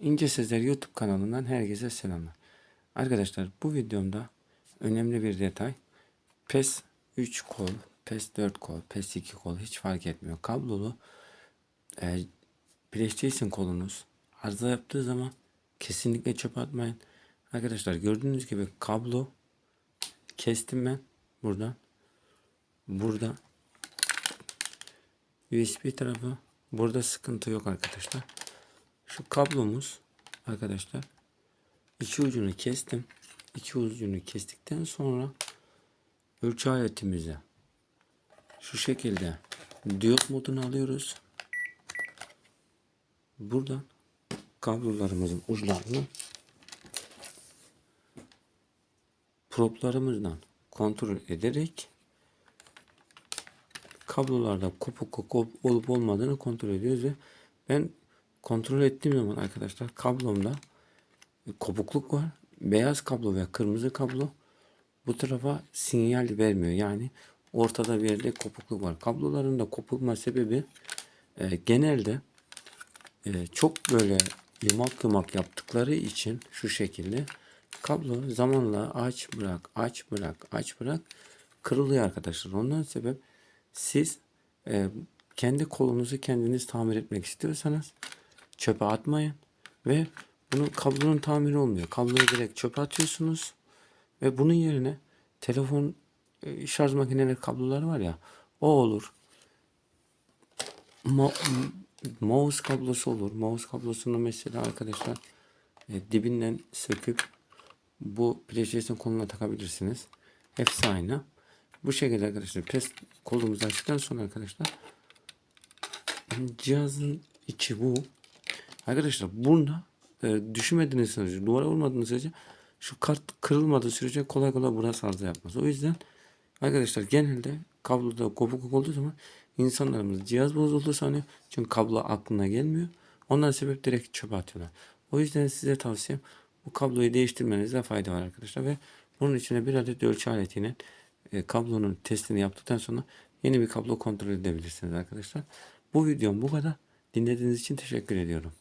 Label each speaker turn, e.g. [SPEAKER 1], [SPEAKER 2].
[SPEAKER 1] İnce Sezer YouTube kanalından herkese selamlar. Arkadaşlar bu videomda önemli bir detay. PES 3 kol, PES 4 kol, PES 2 kol hiç fark etmiyor. Kablolu e, PlayStation kolunuz arıza yaptığı zaman kesinlikle çöp atmayın. Arkadaşlar gördüğünüz gibi kablo kestim ben buradan. Burada USB tarafı burada sıkıntı yok arkadaşlar. Şu kablomuz arkadaşlar iki ucunu kestim. İki ucunu kestikten sonra ölçü aletimize şu şekilde diyot modunu alıyoruz. Buradan kablolarımızın uçlarını proplarımızdan kontrol ederek kablolarda kopuk kopuk olup olmadığını kontrol ediyoruz ve ben kontrol ettiğim zaman arkadaşlar kablomda kopukluk var. Beyaz kablo ve kırmızı kablo bu tarafa sinyal vermiyor. Yani ortada bir yerde kopukluk var. Kabloların da kopulma sebebi e, genelde e, çok böyle yumak yumak yaptıkları için şu şekilde kablo zamanla aç bırak aç bırak aç bırak kırılıyor arkadaşlar. Ondan sebep siz e, kendi kolunuzu kendiniz tamir etmek istiyorsanız çöpe atmayın ve bunun kablonun tamiri olmuyor. Kabloyu direkt çöpe atıyorsunuz ve bunun yerine telefon e, şarj makineleri kabloları var ya o olur. Mo- m- mouse kablosu olur. Mouse kablosunu mesela arkadaşlar e, dibinden söküp bu PlayStation koluna takabilirsiniz. Hepsi aynı. Bu şekilde arkadaşlar pes kolumuzu açtıktan sonra arkadaşlar cihazın içi bu. Arkadaşlar bunda e, düşmediğiniz sürece, duvara vurmadığınız sürece şu kart kırılmadığı sürece kolay kolay burası arıza yapmaz. O yüzden arkadaşlar genelde kabloda kopukluk olduğu zaman insanlarımız cihaz bozuldu sanıyor. Çünkü kablo aklına gelmiyor. Ondan sebep direkt çöpe atıyorlar. O yüzden size tavsiyem bu kabloyu değiştirmenizde fayda var arkadaşlar ve bunun içine bir adet ölçü aletiyle e, kablonun testini yaptıktan sonra yeni bir kablo kontrol edebilirsiniz arkadaşlar. Bu videom bu kadar. Dinlediğiniz için teşekkür ediyorum.